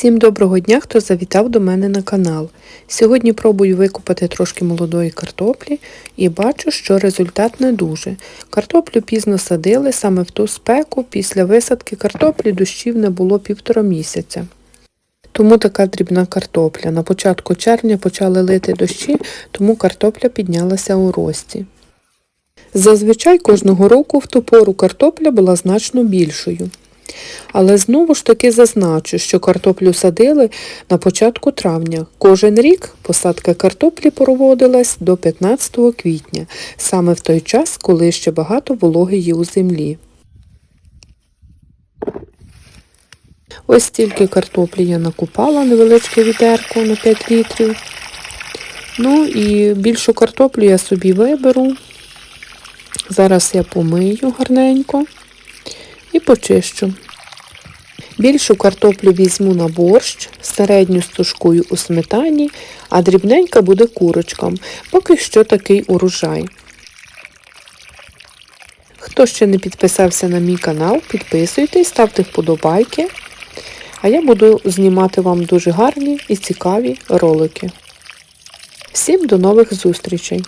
Всім доброго дня, хто завітав до мене на канал. Сьогодні пробую викопати трошки молодої картоплі і бачу, що результат не дуже. Картоплю пізно садили саме в ту спеку, після висадки картоплі дощів не було півтора місяця. Тому така дрібна картопля. На початку червня почали лити дощі, тому картопля піднялася у рості. Зазвичай кожного року в ту пору картопля була значно більшою. Але знову ж таки зазначу, що картоплю садили на початку травня. Кожен рік посадка картоплі проводилась до 15 квітня, саме в той час, коли ще багато вологи є у землі. Ось стільки картоплі я накупала, невеличке відерко на 5 літрів. Ну і більшу картоплю я собі виберу. Зараз я помию гарненько і почищу. Більшу картоплю візьму на борщ, середню стушкую у сметані, а дрібненька буде курочкам. Поки що такий урожай. Хто ще не підписався на мій канал, підписуйтесь, ставте вподобайки. А я буду знімати вам дуже гарні і цікаві ролики. Всім до нових зустрічей!